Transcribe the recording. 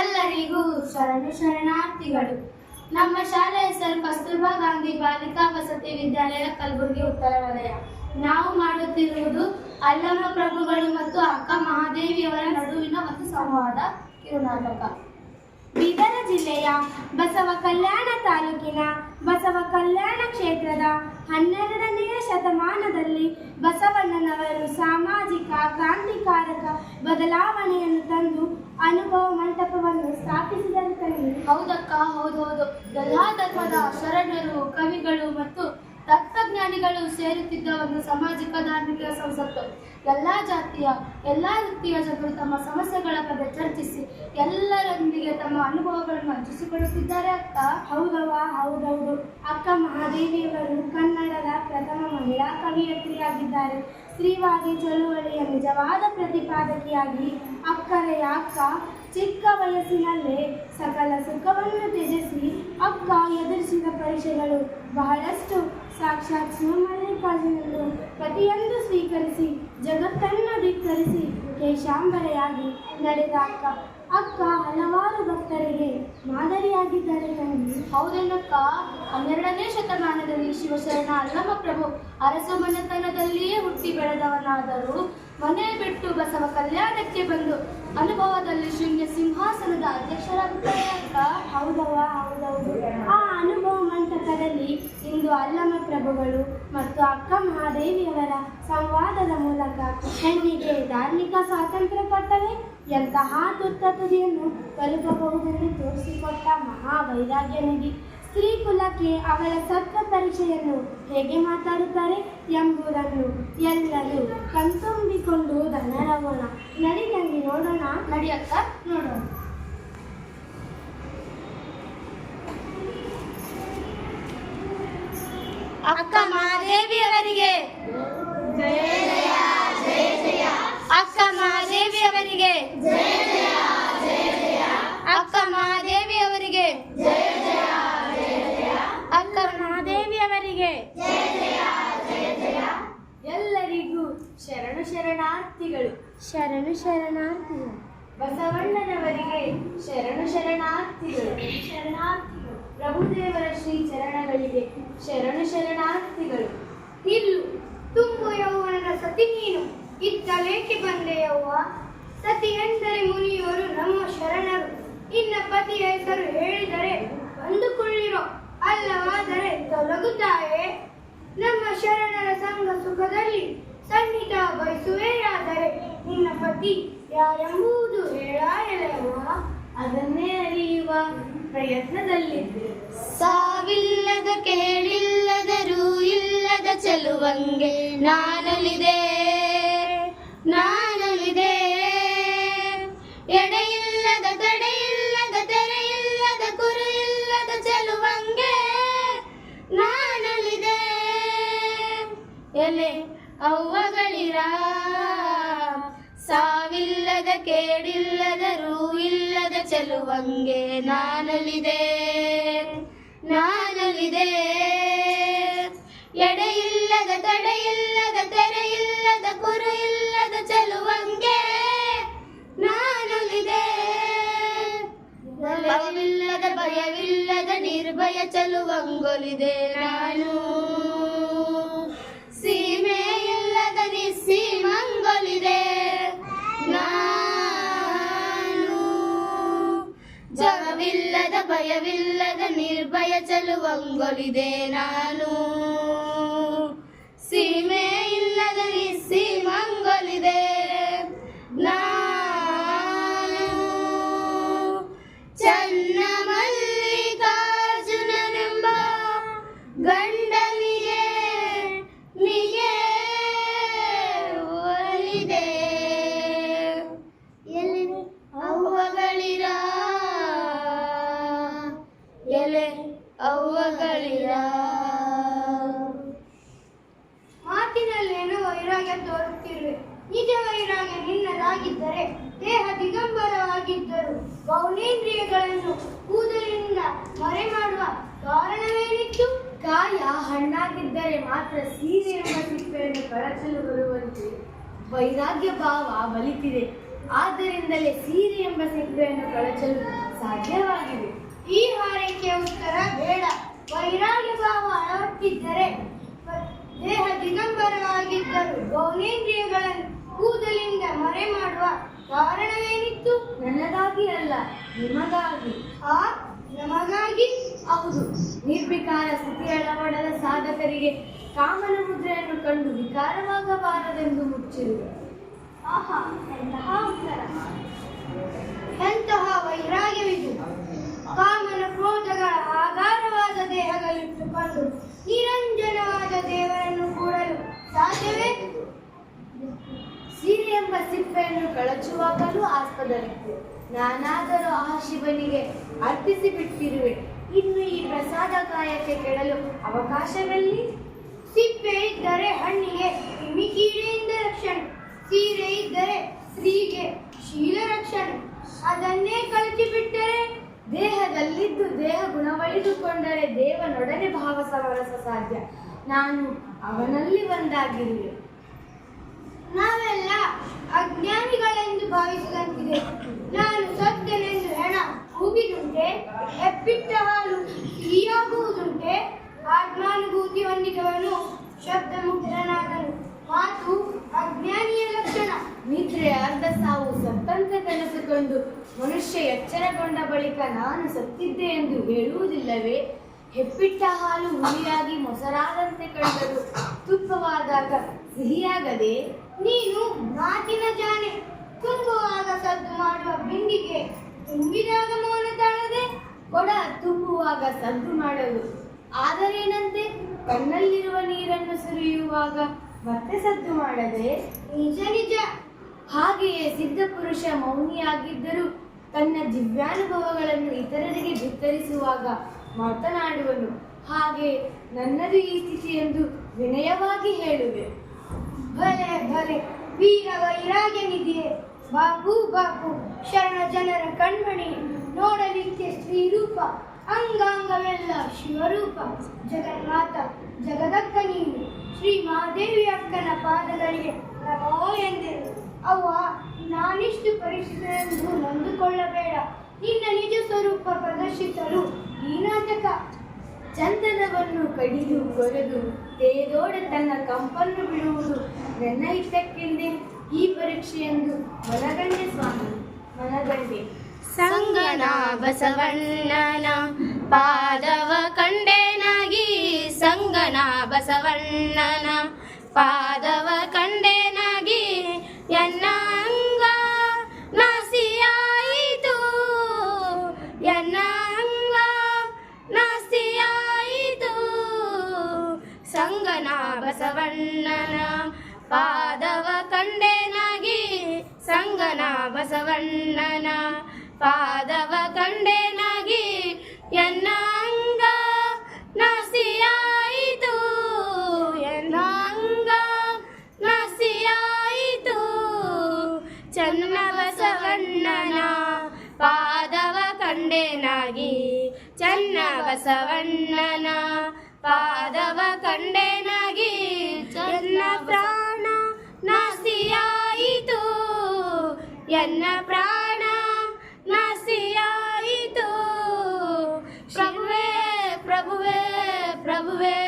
ಎಲ್ಲರಿಗೂ ಶರಣು ಶರಣಾರ್ಥಿಗಳು. ನಮ್ಮ ಶಾಲೆ ಹೆಸರು ಕಸ್ತೂರ್ಬಾ ಗಾಂಧಿ ಬಾಲಿಕಾ ವಸತಿ ವಿದ್ಯಾಲಯ ಕಲಬುರಗಿ ಉತ್ತರ ವಲಯ. ನಾವು ಮಾಡುತ್ತಿರುವುದು ಅಲ್ಲಮ ಪ್ರಭುಗಳು ಮತ್ತು ಅಕ್ಕ ಮಹಾದೇವಿಯವರ ನಡುವಿನ ಒಂದು ಸಂವಾದ ಕಿರುನಾಟಕ. ಬೀದರ ಜಿಲ್ಲೆಯ ಬಸವ ಕಲ್ಯಾಣ ತಾಲೂಕಿನ ಬಸವ ಕಲ್ಯಾಣ ಕ್ಷೇತ್ರದ ಹನ್ನೆರಡನೆಯ ಶತಮಾನದಲ್ಲಿ ಬಸವಣ್ಣನವರು ಸಾಮಾಜಿಕ, ಕ್ರಾಂತಿಕಾರಕ ಬದಲಾವಣೆಯನ್ನು ತಂದು ಅನುಭವ ಮಂಟಪವನ್ನು ಸ್ಥಾಪಿಸಿದಂತ ಹೌದಕ್ಕ ಹೌದೌದು. ಎಲ್ಲಾ ಧರ್ಮದ ಶರಣರು ಕವಿಗಳು ಮತ್ತು ಸೇರುತ್ತಿದ್ದ ಒಂದು ಸಾಮಾಜಿಕ ಧಾರ್ಮಿಕ ಸಂಸತ್ತು. ಎಲ್ಲ ಜಾತಿಯ, ಎಲ್ಲ ವೃತ್ತಿಯ ಜನರು ತಮ್ಮ ಸಮಸ್ಯೆಗಳ ಬಗ್ಗೆ ಚರ್ಚಿಸಿ ಎಲ್ಲರೊಂದಿಗೆ ತಮ್ಮ ಅನುಭವಗಳನ್ನು ಹಂಚಿಸಿಕೊಳ್ಳುತ್ತಿದ್ದಾರೆ ಅಕ್ಕ. ಹೌದವ ಹೌದೌದು. ಅಕ್ಕ ಮಹಾದೇವಿಯವರು ಕನ್ನಡದ ಪ್ರಥಮ ಮಹಿಳಾ ಕವಿಯತ್ರಿಯಾಗಿದ್ದಾರೆ. ಸ್ತ್ರೀವಾದಿ ಚಳುವಳಿಯ ನಿಜವಾದ ಪ್ರತಿಪಾದಕಿಯಾಗಿ ಅಕ್ಕರೆಯ ಅಕ್ಕ. ಚಿಕ್ಕ ವಯಸ್ಸಿನಲ್ಲೇ ಸಕಲ ಸುಖವನ್ನು ತ್ಯಜಿಸಿ ಅಕ್ಕ ಎದುರಿಸಿದ ಪರೀಕ್ಷೆಗಳು ಬಹಳಷ್ಟು ಸಾಕ್ಷಾತ್ ಶಿವಮಲ್ಲಿಕಾರ್ಜುನನ್ನು ಪತಿಯೆಂದು ಸ್ವೀಕರಿಸಿ, ಜಗತ್ತನ್ನು ಧಿಕ್ಕರಿಸಿ ಕೇಶಾಂಬರೆಯಾಗಿ ನಡೆದ ಅಕ್ಕ. ಅಕ್ಕ ಹಲವಾರು ಭಕ್ತರಿಗೆ ಮಾದರಿಯಾಗಿದ್ದಾರೆ ತಂಗಿ. ಹೌದೇನಕ್ಕ ಹನ್ನೆರಡನೇ ಶತಮಾನದಲ್ಲಿ ಶಿವಶರಣ ಅಲ್ಲಮ್ಮ ಪ್ರಭು ಅರಸ ಮನೆತನದಲ್ಲಿಯೇ ಹುಟ್ಟಿ ಬೆಳೆದವನಾದರೂ. ಮನೆ ಬಿಟ್ಟು ಬಸವ ಕಲ್ಯಾಣಕ್ಕೆ ಬಂದು ಅನುಭವದಲ್ಲಿ ಶೂನ್ಯ ಸಿಂಹಾಸನದ ಅಧ್ಯಕ್ಷರಾಗುತ್ತಾರೆ ಅಂತ. ಹೌದವ್ವ, ಹೌದೌದು. ಆ ಅನುಭವ ಮಂಟಪದಲ್ಲಿ ಇಂದು ಅಲ್ಲಮ ಪ್ರಭುಗಳು ಮತ್ತು ಅಕ್ಕ ಮಹಾದೇವಿಯವರ ಸಂವಾದದ ಮೂಲಕ ಹೆಣ್ಣಿಗೆ ಧಾರ್ಮಿಕ ಸ್ವಾತಂತ್ರ್ಯ ಕೊಟ್ಟರೆ ಎಂತಹ ತುತ್ತ ತುದಿಯನ್ನು ತಲುಪಬಹುದೆಂದು ತೋರಿಸಿಕೊಟ್ಟ ಮಹಾ ವೈರಾಗ್ಯ ನಿಧಿ ಸ್ತ್ರೀ ಕುಲಕ್ಕೆ ಅವಳ ಸತ್ವ ಪರೀಕ್ಷೆಯನ್ನು ಹೇಗೆ ಮಾತಾಡುತ್ತಾರೆ ಎಂಬುದನ್ನು ಎಲ್ಲರೂ ಕಣ್ತುಂಬಿಕೊಂಡು ಧನರವೋಣ ನಡಿ ತಂಗಿ ನೋಡೋಣ ನಡಿಯಕ್ಕ ನೋಡೋಣ. ಅಕ್ಕ ಮಹಾದೇವಿಯವರಿಗೆ. ಅಕ್ಕ ಮಹಾದೇವಿಯವರಿಗೆ. ಅಕ್ಕ ಮಹಾದೇವಿಯವರಿಗೆ. ಶರಣಾರ್ಥಿಗಳು. ಶರಣು ಶರಣಾರ್ಥಿಗಳು. ಬಸವಣ್ಣನವರಿಗೆ ಶರಣು ಶರಣಾರ್ಥಿಗಳು. ಶರಣಾರ್ಥಿಗಳು. ಪ್ರಭುದೇವರ ಶ್ರೀ ಚರಣಗಳಿಗೆ ಶರಣು ಶರಣಾರ್ಥಿಗಳು. ನಿಲ್ಲು ತುಂಬು ಯೌವನದ ಸತಿ ನೀನು. ಇತ್ತಲೇಕೆ ಬಂದೆಯವ್ವ? ಸತಿ ಎಂದರೆ ಮುನಿಯವರು ನಮ್ಮ ಶರಣರು. ಇನ್ನ ಪತಿಯ ಹೆಸರು ಹೇಳಿದರೆ ಅಂದುಕೊಳ್ಳಿರೋ. ಅಲ್ಲವಾದರೆ ತೊಲಗುತ್ತಾಯೇ? ನಮ್ಮ ಶರಣರ ಸಂಘ ಸುಖದಲ್ಲಿ ಸನ್ನಿಧ ಬಯಸುವೆಯಾದರೆ ನಿನ್ನ ಪತಿ ಯಾರೆಂಬುದು ಹೇಳಾಯಲವ ಅದನ್ನೇ ಅರಿಯುವ ಪ್ರಯತ್ನದಲ್ಲಿ ಸಾವಿಲ್ಲದ ಕೇಳಿಲ್ಲದರೂ ಇಲ್ಲದ ಚೆಲುವಂಗೆ ನಾನಲಿದೆ ನಾನಲಿದೆ ಅವ್ವಗಳಿರ? ಸಾವಿಲ್ಲದ ಕೇಡಿಲ್ಲದ ರೂವಿಲ್ಲದ ಚೆಲುವಂಗೆ ನಾನಲಿದೆ ನಾನಲಿದೆ ಎಡೆಯಿಲ್ಲದ ತಡೆಯಿಲ್ಲದ ತೆರೆಯಿಲ್ಲದ ಕುರು ಇಲ್ಲದ ಚೆಲುವಂಗೆ ನಾನಲಿದೆ ಭಯವಿಲ್ಲದ ಭಯವಿಲ್ಲದ ನಿರ್ಭಯ ಚೆಲುವಂಗೊಲಿದೆ ನಾನು. ಭಯವಿಲ್ಲದ ನಿರ್ಭಯ ಚಲುವಂಗೊಲಿದೆ ನಾನು ಸೀಮೆ ಇಲ್ಲದ ನಿಸ್ಸೀಮಂಗೊಲಿದೆ ಎಲೆ ಅವ್ವಗಳಿರ ಮಾತಿನಲ್ಲೇನೋ ವೈರಾಗ್ಯ ತೋರುತ್ತಿರುವೆ ನಿಜ ವೈರಾಗ್ಯ ನಿನ್ನದಾಗಿದ್ದರೆ ದೇಹ ದಿಗಂಬರವಾಗಿದ್ದರು ಗೌನೇಂದ್ರಿಯಗಳನ್ನು ಕೂದಲಿನಿಂದ ಮರೆ ಮಾಡುವ ಕಾರಣವೇನಿತ್ತು? ಕಾಯ ಹಣ್ಣಾಗಿದ್ದರೆ ಮಾತ್ರ ಸೀರೆ ಎಂಬ ಸಿಪ್ಪೆಯನ್ನು ಕಳಚಲು ಬರುವಂತೆ ವೈರಾಗ್ಯ ಭಾವ ಬಲಿತಿದೆ. ಆದ್ದರಿಂದಲೇ ಸೀರೆ ಎಂಬ ಸಿಪ್ಪೆಯನ್ನು ಕಳಚಲು ಸಾಧ್ಯವಾಗಿದೆ. ಈ ಹಾರೈಕೆಯ ಉತ್ತರ ಬೇಡ. ವೈರಾಗ್ಯ ಭಾವ ಅಳವಟ್ಟಿದ್ದರೆ ದೇಹ ದಿಗಂಬರವಾಗಿದ್ದರು ಗೌನೇಂದ್ರಿಯಗಳನ್ನು ಕೂದಲಿಂದ ಮರೆ ಮಾಡುವ ಕಾರಣವೇನಿತ್ತು? ನನ್ನದಾಗಿ ಅಲ್ಲ ನಿಮಗಾಗಿ. ಆ ನಮಗಾಗಿ? ಹೌದು. ನಿರ್ವಿಕಾರ ಸ್ಥಿತಿ ಅಳವಡದ ಸಾಧಕರಿಗೆ ಕಾಮನ ಮುದ್ರೆಯನ್ನು ಕಂಡು ವಿಕಾರವಾಗಬಾರದೆಂದು ಮುಚ್ಚಿರುವೆ. ಆಹಾ ಎಂತಹ ಉತ್ತರ. ಎಂತಹ ವೈರಾಗ್ಯವಿದು. ಕಾಮನ ಕ್ರೋಧಗಳ ಆಧಾರವಾದ ದೇಹಗಳಿಟ್ಟುಕೊಂಡು ನಿರಂಜನವಾದ ದೇವರನ್ನು ಕೂಡಲು ಸಾಧ್ಯವೇ? ಸೀರೆ ಎಂಬ ಸಿಪ್ಪೆಯನ್ನು ಕಳಚುವಾಗಲೂ ಆಸ್ಪದವಿತ್ತು ನಾನಾದರೂ ಆ ಶಿವನಿಗೆ ಅರ್ಪಿಸಿ ಬಿಟ್ಟಿರುವೆ. ಇನ್ನು ಈ ಪ್ರಸಾದ ಕಾಯಕ್ಕೆ ಕೆಡಲು ಅವಕಾಶವೆಲ್ಲಿ? ಸಿಪ್ಪೆ ಇದ್ದರೆ ಹಣ್ಣಿಗೆ ಕಿಮಿಕೀಡೆಯಿಂದ ರಕ್ಷಣೆ. ಸೀರೆ ಇದ್ದರೆ ಸ್ತ್ರೀಗೆ ಶೀಲ ರಕ್ಷಣೆ ಅದನ್ನೇ ಕಳಚಿ ಬಿಟ್ಟರೆ ದೇಹದಲ್ಲಿದ್ದು ದೇಹ ಗುಣವಳಿದುಕೊಂಡರೆ ದೇವನೊಡನೆ ಭಾವ ಸಮರಸ ಸಾಧ್ಯ. ನಾನು ಅವನಲ್ಲಿ ಒಂದಾಗಿರುವೆ. ನಾವೆಲ್ಲ ಅಜ್ಞಾನಿಗಳೆಂದು ಭಾವಿಸಿದಂತಿದೆ. ಎಚ್ಚರಗೊಂಡ ಬಳಿಕ ನಾನು ಸತ್ತಿದ್ದೆ ಎಂದು ಹೇಳುವುದಿಲ್ಲವೇ? ಹೆಪ್ಪಿಟ್ಟ ಹಾಲು ಹುಳಿಯಾಗಿ ಮೊಸರಾದಂತೆ ಕಂಡರು ತುಪ್ಪವಾದಾಗ ಸಿಹಿಯಾಗದೆ? ನೀನು ಮಾತಿನ ಜಾನೆ ತುಂಬುವಾಗ ಸದ್ದು ಮಾಡುವ ಬಿಂದಿಗೆ ತುಂಬಿದಾಗ ಮೌನ ತಾಳದೆ, ಕೊಡ ತುಂಬುವಾಗ ಸದ್ದು ಮಾಡಲು. ಆದರೇನಂತೆ ಕಣ್ಣಲ್ಲಿರುವ ನೀರನ್ನು ಸುರಿಯುವಾಗ ಮತ್ತೆ ಸದ್ದು ಮಾಡದೆ? ನಿಜ ನಿಜ. ಹಾಗೆಯೇ ಸಿದ್ಧ ಪುರುಷ ಮೌನಿಯಾಗಿದ್ದರೂ ತನ್ನ ದಿವ್ಯಾನುಭವಗಳನ್ನು ಇತರರಿಗೆ ಬಿತ್ತರಿಸುವಾಗ ಮಾತನಾಡುವನು. ಹಾಗೆ ನನ್ನದು ಈ ಸ್ಥಿತಿ ಎಂದು ವಿನಯವಾಗಿ ಹೇಳುವೆ. ಭಲೆ ಭಲೆ, ವೀರ ವೈರಾಗ್ಯ ಬಾಬು ಬಾಪು ಶರಣ ಜನರ ಕಣ್ಮಣಿ, ನೋಡಲಿಕ್ಕೆ ಸ್ತ್ರೀರೂಪ, ಅಂಗಾಂಗವೆಲ್ಲ ಶಿವರೂಪ ಜಗನ್ಮಾತ ಜಗದಕ್ಕ ನೀನು, ಶ್ರೀ ಮಹಾದೇವಿ ಅಕ್ಕನ ಪಾದಗಳಿಗೆ ನಮೋ ಎಂದರು ಅವ್ವ, ನಾನಿಷ್ಟು ಪರಿಶುದ್ಧರೆಂದು ನೊಂದುಕೊಳ್ಳಬೇಡ ನಿನ್ನ ನಿಜ ಸ್ವರೂಪ ಪ್ರದರ್ಶಿಸಲು ಈ ನಾಟಕ ಚಂದನವನ್ನು ಕಡಿದು ಕೊರೆದು ತೇದೋಡ ತನ್ನ ಕಂಪನ್ನು ಬಿಡುವುದು ನನ್ನ ಇಷ್ಟಕ್ಕೆಂದೇ ಈ ಪರೀಕ್ಷೆಯೆಂದು ಮನಗಂಡೆ ಸ್ವಾಮಿ ಮನಗಂಡೆ. ಸಂಗನ ಬಸವಣ್ಣನ ಪಾದವ ಕಂಡೇನಾಗಿ ಸಂಗನ ಬಸವಣ್ಣನ ಪಾದವ ಕಂಡೆನಾಗಿ ಬಸವಣ್ಣನ ಪಾದವ ಕಂಡೆನಾಗಿ ಎನ್ನ ಅಂಗ ನಾಸಿಯಾಯಿತು, ಎನ್ನ ಅಂಗ ನಾಸಿಯಾಯಿತು. ಚನ್ನ ಬಸವಣ್ಣನ ಪಾದವ ಕಂಡೆನಾಗಿ ಚನ್ನ ಬಸವಣ್ಣನ ಪಾದವ ಕಂಡೆನಾಗಿ ಎನ್ನ ಪ್ರಾಣ ಎನ್ನ ಪ್ರಾಣ ನಾಸಿಯಾಯಿತು ಪ್ರಭುವೇ ಪ್ರಭುವೇ ಪ್ರಭುವೇ